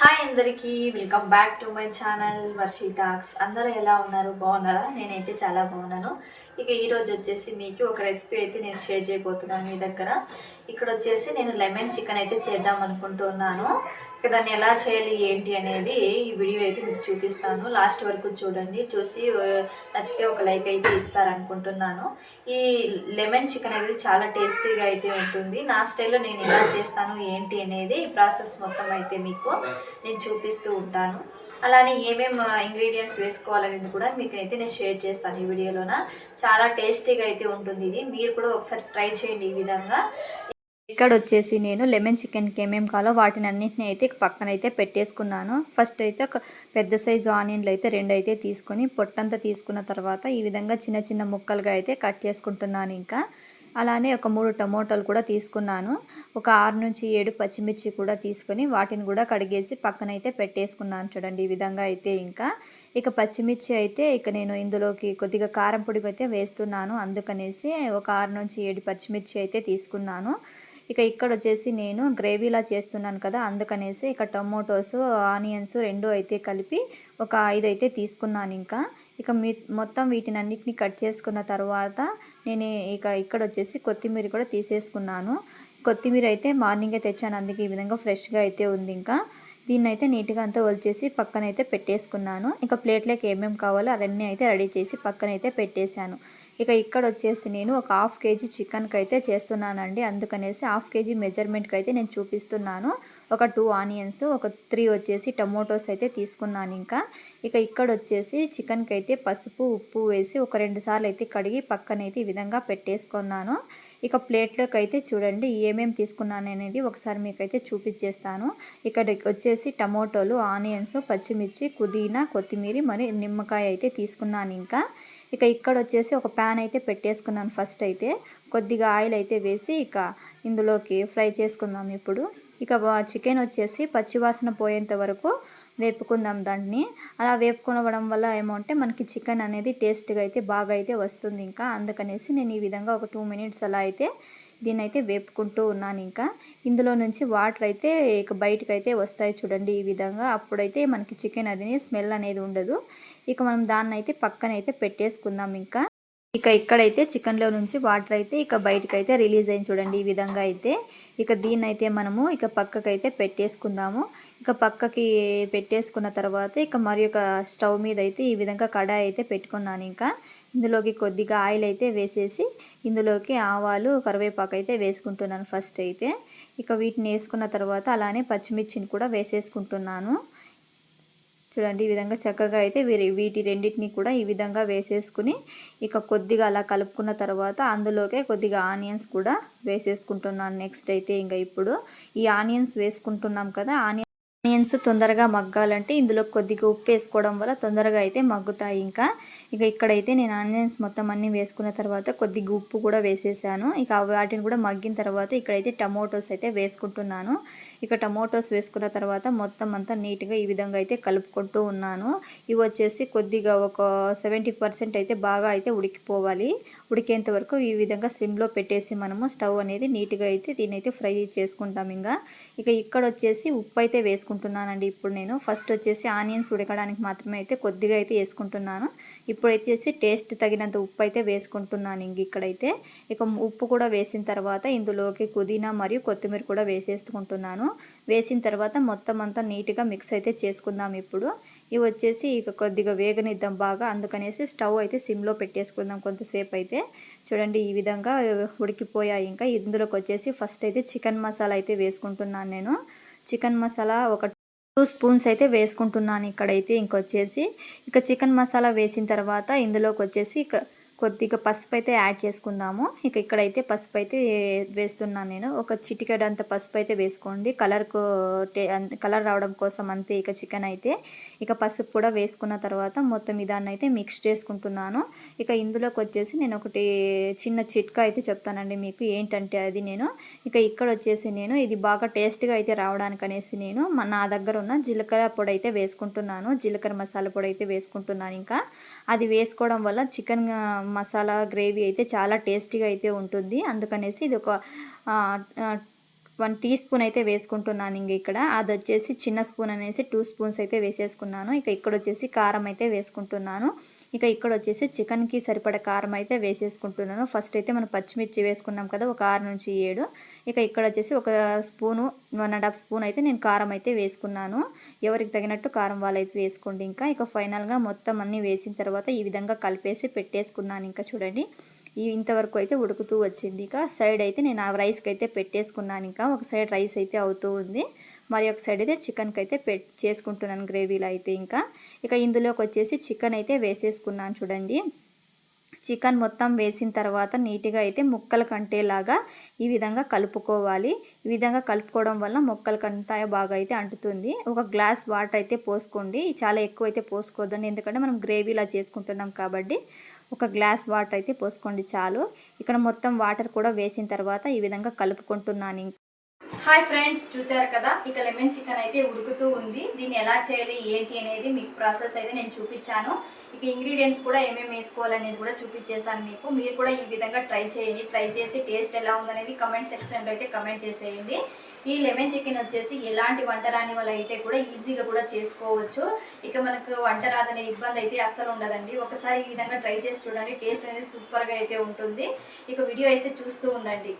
Hi అందరికీ welcome back to my channel Varshi talks అందరూ ఎలా ఉన్నారు? బాగున్నారా? నేనైతే చాలా బాగున్నాను. ఇక ఈరోజు వచ్చేసి మీకు ఒక రెసిపీ అయితే నేను షేర్ చేయబోతున్నాను మీ దగ్గర. ఇక్కడ వచ్చేసి నేను లెమన్ చికెన్ అయితే చేద్దాం అనుకుంటున్నాను. ఇక దాన్ని ఎలా చేయాలి ఏంటి అనేది ఈ వీడియో అయితే మీకు చూపిస్తాను. లాస్ట్ వరకు చూడండి. చూసి నచ్చితే ఒక లైక్ అయితే ఇస్తారనుకుంటున్నాను. ఈ లెమన్ చికెన్ అనేది చాలా టేస్టీగా అయితే ఉంటుంది. నా స్టైల్లో నేను ఎలా చేస్తాను ఏంటి అనేది ఈ ప్రాసెస్ మొత్తం అయితే మీకు నేను చూపిస్తూ ఉంటాను. అలానే ఏమేమి ఇంగ్రీడియంట్స్ వేసుకోవాలనేది కూడా మీకు అయితే నేను షేర్ చేస్తాను ఈ వీడియోలోన. చాలా టేస్టీగా అయితే ఉంటుంది ఇది. మీరు కూడా ఒకసారి ట్రై చేయండి ఈ విధంగా. ఇక్కడ వచ్చేసి నేను లెమన్ చికెన్కి ఏమేమి కావాలో వాటిని అన్నింటిని అయితే పక్కన అయితే పెట్టేసుకున్నాను. ఫస్ట్ అయితే ఒక పెద్ద సైజు ఆనియన్లు అయితే రెండు అయితే తీసుకొని పొట్టంతా తీసుకున్న తర్వాత ఈ విధంగా చిన్న చిన్న ముక్కలుగా అయితే కట్ చేసుకుంటున్నాను ఇంకా. అలానే ఒక మూడు టమోటాలు కూడా తీసుకున్నాను. ఒక ఆరు నుంచి ఏడు పచ్చిమిర్చి కూడా తీసుకొని వాటిని కూడా కడిగేసి పక్కన అయితే పెట్టేసుకున్నాను చూడండి ఈ విధంగా అయితే ఇంకా. ఇక పచ్చిమిర్చి అయితే ఇక నేను ఇందులోకి కొద్దిగా కారం పొడి అయితే వేస్తున్నాను. అందుకనేసి ఒక ఆరు నుంచి ఏడు పచ్చిమిర్చి అయితే తీసుకున్నాను. ఇక ఇక్కడ వచ్చేసి నేను గ్రేవీలా చేస్తున్నాను కదా అందుకనేసి ఇక టొమాటోస్ ఆనియన్స్ రెండు అయితే కలిపి ఒక ఐదు అయితే తీసుకున్నాను ఇంకా. ఇక మీ మొత్తం వీటిని అన్నిటిని కట్ చేసుకున్న తర్వాత నేను ఇక ఇక్కడ వచ్చేసి కొత్తిమీర కూడా తీసేసుకున్నాను. కొత్తిమీర అయితే మార్నింగే తెచ్చాను అందుకే ఈ విధంగా ఫ్రెష్గా అయితే ఉంది ఇంకా. దీన్ని అయితే నీట్గా అంతా ఒలిచేసి పక్కన అయితే పెట్టేసుకున్నాను. ఇంకా ప్లేట్లోకి ఏమేమి కావాలో అవన్నీ అయితే రెడీ చేసి పక్కన అయితే పెట్టేశాను. ఇక ఇక్కడ వచ్చేసి నేను ఒక హాఫ్ కేజీ చికెన్కి అయితే చేస్తున్నానండి. అందుకనేసి హాఫ్ కేజీ మెజర్మెంట్కి అయితే నేను చూపిస్తున్నాను. ఒక టూ ఆనియన్స్ ఒక త్రీ వచ్చేసి టమోటోస్ అయితే తీసుకున్నాను ఇంకా. ఇక ఇక్కడ వచ్చేసి చికెన్కి అయితే పసుపు ఉప్పు వేసి ఒక రెండు సార్లు అయితే కడిగి పక్కన అయితే ఈ విధంగా పెట్టేసుకున్నాను. ఇక ప్లేట్లోకి అయితే చూడండి ఏమేమి తీసుకున్నాను అనేది ఒకసారి మీకు అయితే చూపించేస్తాను ఇక్కడ వచ్చేసి టమోటోలు ఆనియన్స్ పచ్చిమిర్చి పుదీనా కొత్తిమీర మరి నిమ్మకాయ అయితే తీసుకున్నాను ఇంకా. ఇక ఇక్కడ వచ్చేసి ఒక ప్యాన్ అయితే పెట్టేసుకున్నాను ఫస్ట్ అయితే. కొద్దిగా ఆయిల్ అయితే వేసి ఇక ఇందులోకి ఫ్రై చేసుకుందాం ఇప్పుడు. ఇక చికెన్ వచ్చేసి పచ్చివాసన పోయేంత వరకు వేపుకుందాం దాన్ని. అలా వేపుకొనవడం వల్ల ఏమంటే మనకి చికెన్ అనేది టేస్ట్గా అయితే బాగా అయితే వస్తుంది ఇంకా. అందుకనేసి నేను ఈ విధంగా ఒక టూ మినిట్స్ అలా అయితే దీన్ని అయితే వేపుకుంటూ ఉన్నాను ఇంకా. ఇందులో నుంచి వాటర్ అయితే ఇక బయటకు అయితే వస్తాయి చూడండి ఈ విధంగా. అప్పుడైతే మనకి చికెన్ అది స్మెల్ అనేది ఉండదు. ఇక మనం దాన్ని అయితే పక్కన అయితే పెట్టేసుకుందాం ఇంకా. ఇక ఇక్కడైతే చికెన్లో నుంచి వాటర్ అయితే ఇక బయటకు అయితే రిలీజ్ అయింది చూడండి ఈ విధంగా అయితే. ఇక దీన్ని అయితే మనము ఇక పక్కకైతే పెట్టేసుకుందాము. ఇక పక్కకి పెట్టేసుకున్న తర్వాత ఇక మరి ఒక స్టవ్ మీద అయితే ఈ విధంగా కడాయి అయితే పెట్టుకున్నాను ఇంకా. ఇందులోకి కొద్దిగా ఆయిల్ అయితే వేసేసి ఇందులోకి ఆవాలు కరివేపాకు అయితే వేసుకుంటున్నాను ఫస్ట్ అయితే. ఇక వీటిని వేసుకున్న తర్వాత అలానే పచ్చిమిర్చిని కూడా వేసేసుకుంటున్నాను. చూడండి ఈ విధంగా చక్కగా అయితే వీరి వీటి రెండింటిని కూడా ఈ విధంగా వేసేసుకుని ఇక కొద్దిగా అలా కలుపుకున్న తర్వాత అందులోకే కొద్దిగా ఆనియన్స్ కూడా వేసేసుకుంటున్నాను. నెక్స్ట్ అయితే ఇంకా ఇప్పుడు ఈ ఆనియన్స్ వేసుకుంటున్నాం కదా ఆనియన్ ఆనియన్స్ తొందరగా మగ్గాలంటే ఇందులో కొద్దిగా ఉప్పు వేసుకోవడం వల్ల తొందరగా అయితే మగ్గుతాయి ఇంకా. ఇక ఇక్కడైతే నేను ఆనియన్స్ మొత్తం అన్నీ వేసుకున్న తర్వాత కొద్దిగా ఉప్పు కూడా వేసేసాను. ఇక వాటిని కూడా మగ్గిన తర్వాత ఇక్కడైతే టమోటోస్ అయితే వేసుకుంటున్నాను. ఇక టమోటోస్ వేసుకున్న తర్వాత మొత్తం అంతా నీట్గా ఈ విధంగా అయితే కలుపుకుంటూ ఉన్నాను. ఇవి వచ్చేసి కొద్దిగా ఒక సెవెంటీ పర్సెంట్ అయితే బాగా అయితే ఉడికిపోవాలి. ఉడికేంత వరకు ఈ విధంగా సిమ్లో పెట్టేసి మనము స్టవ్ అనేది నీట్గా అయితే దీన్ని అయితే ఫ్రై చేసుకుంటాం ఇంకా. ఇక ఇక్కడ వచ్చేసి ఉప్పు అయితే వేసుకుంటున్నానండి. ఇప్పుడు నేను ఫస్ట్ వచ్చేసి ఆనియన్స్ ఉడకడానికి మాత్రమే అయితే కొద్దిగా అయితే వేసుకుంటున్నాను. ఇప్పుడు వచ్చేసి టేస్ట్ తగినంత ఉప్పు అయితే వేసుకుంటున్నాను ఇంక ఇక్కడైతే. ఇక ఉప్పు కూడా వేసిన తర్వాత ఇందులోకి పుదీనా మరియు కొత్తిమీర కూడా వేసేసుకుంటున్నాను. వేసిన తర్వాత మొత్తం అంతా నీట్గా మిక్స్ అయితే చేసుకుందాం ఇప్పుడు. ఇవి వచ్చేసి ఇక కొద్దిగా వేగనిద్దాం బాగా. అందుకనేసి స్టవ్ అయితే సిమ్లో పెట్టేసుకుందాం కొంతసేపు అయితే. చూడండి ఈ విధంగా ఉడికిపోయాయి ఇంకా. ఇందులోకి వచ్చేసి ఫస్ట్ అయితే చికెన్ మసాలా అయితే వేసుకుంటున్నాను నేను. చికెన్ మసాలా ఒక టూ స్పూన్స్ అయితే వేసుకుంటున్నాను ఇక్కడైతే. ఇంకొచ్చేసి ఇక చికెన్ మసాలా వేసిన తర్వాత ఇందులోకి వచ్చేసి ఇక కొద్దిగా పసుపు అయితే యాడ్ చేసుకుందాము. ఇక ఇక్కడైతే పసుపు అయితే వేస్తున్నాను నేను. ఒక చిటికెడంత పసుపు అయితే వేసుకోండి కలర్కు టే కలర్ రావడం కోసం అంతే ఇక చికెన్ అయితే. ఇక పసుపు కూడా వేసుకున్న తర్వాత మొత్తం ఇదాన్ని అయితే మిక్స్ చేసుకుంటున్నాను. ఇక ఇందులోకి వచ్చేసి నేను ఒకటి చిన్న చిట్కా అయితే చెప్తానండి మీకు. ఏంటంటే అది నేను. ఇక ఇక్కడ వచ్చేసి నేను ఇది బాగా టేస్ట్గా అయితే రావడానికి అనేసి నేను నా దగ్గర ఉన్న జీలకర్ర పొడి అయితే వేసుకుంటున్నాను. జీలకర్ర మసాలా పొడి అయితే వేసుకుంటున్నాను ఇంకా. అది వేసుకోవడం వల్ల చికెన్ మసాలా గ్రేవీ అయితే చాలా టేస్టీగా అయితే ఉంటుంది. అందుకనేసి ఇది ఒక వన్ టీ స్పూన్ అయితే వేసుకుంటున్నాను ఇంక ఇక్కడ. అది వచ్చేసి చిన్న స్పూన్ అనేసి టూ స్పూన్స్ అయితే వేసేసుకున్నాను. ఇక ఇక్కడ వచ్చేసి కారం అయితే వేసుకుంటున్నాను. ఇక ఇక్కడ వచ్చేసి చికెన్కి సరిపడే కారం అయితే వేసేసుకుంటున్నాను. ఫస్ట్ అయితే మనం పచ్చిమిర్చి వేసుకున్నాం కదా ఒక ఆరు నుంచి ఏడు. ఇక ఇక్కడ వచ్చేసి ఒక spoon one and half spoon అయితే నేను కారం అయితే వేసుకున్నాను. ఎవరికి తగినట్టు కారం వాళ్ళు అయితే వేసుకోండి ఇంకా. ఇక ఫైనల్గా మొత్తం అన్నీ వేసిన తర్వాత ఈ విధంగా కలిపేసి పెట్టేసుకున్నాను ఇంకా చూడండి. ఇంతవరకు అయితే ఉడుకుతూ వచ్చింది. ఇక సైడ్ అయితే నేను ఆ రైస్కి అయితే పెట్టేసుకున్నాను. ఇంకా ఒక సైడ్ రైస్ అయితే అవుతూ ఉంది. మరి ఒక సైడ్ అయితే చికెన్కి అయితే పెట్ చేసుకుంటున్నాను గ్రేవీలో అయితే ఇంకా. ఇక ఇందులోకి వచ్చేసి చికెన్ అయితే వేసేసుకున్నాను చూడండి. చికెన్ మొత్తం వేసిన తర్వాత నీట్గా అయితే ముక్కలు కంటేలాగా ఈ విధంగా కలుపుకోవాలి. ఈ విధంగా కలుపుకోవడం వల్ల మొక్కలు కంతా బాగా అయితే అంటుతుంది. ఒక గ్లాస్ వాటర్ అయితే పోసుకోండి. చాలా ఎక్కువ అయితే పోసుకోవద్దండి ఎందుకంటే మనం గ్రేవీలా చేసుకుంటున్నాం కాబట్టి. ఒక గ్లాస్ వాటర్ అయితే పోసుకోండి చాలు. ఇక్కడ మొత్తం వాటర్ కూడా వేసిన తర్వాత ఈ విధంగా కలుపుకుంటున్నాను హాయ్ ఫ్రెండ్స్ చూసారు కదా? ఇక లెమన్ చికెన్ అయితే ఉడుకుతూ ఉంది. దీన్ని ఎలా చేయాలి ఏంటి అనేది మీకు ప్రాసెస్ అయితే నేను చూపించాను. ఇక ఇంగ్రీడియంట్స్ కూడా ఏమేమి వేసుకోవాలనేది కూడా చూపించేసాను మీకు. మీరు కూడా ఈ విధంగా ట్రై చేయండి. ట్రై చేసి టేస్ట్ ఎలా ఉందనేది కమెంట్ సెక్షన్లో అయితే కమెంట్ చేసేయండి. ఈ లెమన్ చికెన్ వచ్చేసి ఎలాంటి వంట రాని వాళ్ళు అయితే కూడా ఈజీగా కూడా చేసుకోవచ్చు. ఇక మనకు వంట రాదనే ఇబ్బంది అయితే అస్సలు ఉండదండి. ఒకసారి ఈ విధంగా ట్రై చేసి చూడండి. టేస్ట్ అనేది సూపర్గా అయితే ఉంటుంది. ఇక వీడియో అయితే చూస్తూ ఉండండి.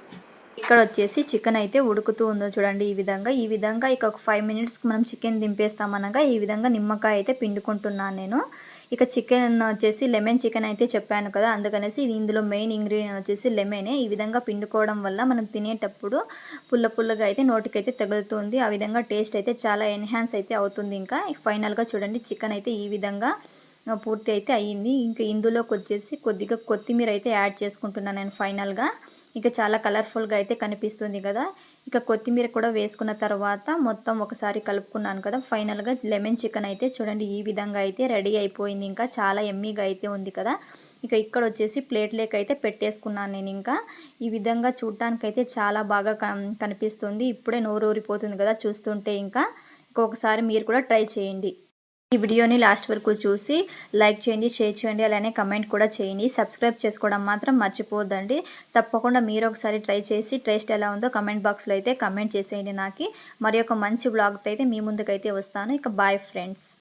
ఇక్కడ వచ్చేసి చికెన్ అయితే ఉడుకుతూ ఉందో చూడండి ఈ విధంగా. ఈ విధంగా ఇక ఒక ఫైవ్ మినిట్స్కి మనం చికెన్ దింపేస్తామనగా ఈ విధంగా నిమ్మకాయ అయితే పిండుకుంటున్నాను నేను. ఇక చికెన్ వచ్చేసి లెమన్ చికెన్ అయితే చెప్పాను కదా అందుకనేసి ఇది ఇందులో మెయిన్ ఇంగ్రీడియంట్ వచ్చేసి లెమనే. ఈ విధంగా పిండుకోవడం వల్ల మనం తినేటప్పుడు పుల్ల పుల్లగా అయితే నోటికైతే తగులుతుంది. ఆ విధంగా టేస్ట్ అయితే చాలా ఎన్హాన్స్ అయితే అవుతుంది ఇంకా. ఫైనల్గా చూడండి చికెన్ అయితే ఈ విధంగా పూర్తి అయితే అయ్యింది ఇంకా ఇందులోకి వచ్చేసి కొద్దిగా కొత్తిమీర అయితే యాడ్ చేసుకుంటున్నాను నేను ఫైనల్గా. ఇక చాలా కలర్ఫుల్గా అయితే కనిపిస్తుంది కదా. ఇక కొత్తిమీర కూడా వేసుకున్న తర్వాత మొత్తం ఒకసారి కలుపుకున్నాను కదా. ఫైనల్గా లెమన్ చికెన్ అయితే చూడండి ఈ విధంగా అయితే రెడీ అయిపోయింది ఇంకా. చాలా ఎమ్మీగా అయితే ఉంది కదా. ఇక ఇక్కడ వచ్చేసి ప్లేట్లేక్ అయితే పెట్టేసుకున్నాను నేను ఇంకా. ఈ విధంగా చూడటానికైతే చాలా బాగా కనిపిస్తుంది. ఇప్పుడే నోరూరిపోతుంది కదా చూస్తుంటే ఇంకా. ఇంకొకసారి మీరు కూడా ట్రై చేయండి. ఈ వీడియోని లాస్ట్ వరకు చూసి లైక్ చేయండి షేర్ చేయండి అలానే కమెంట్ కూడా చేయండి. సబ్స్క్రైబ్ చేసుకోవడం మాత్రం మర్చిపోద్దండి తప్పకుండా మీరు ఒకసారి ట్రై చేసి టేస్ట్ ఎలా ఉందో కమెంట్ బాక్స్లో అయితే కమెంట్ చేసేయండి నాకు. మరి మంచి బ్లాగ్తో అయితే మీ ముందుకైతే వస్తాను. ఇక బాయ్ ఫ్రెండ్స్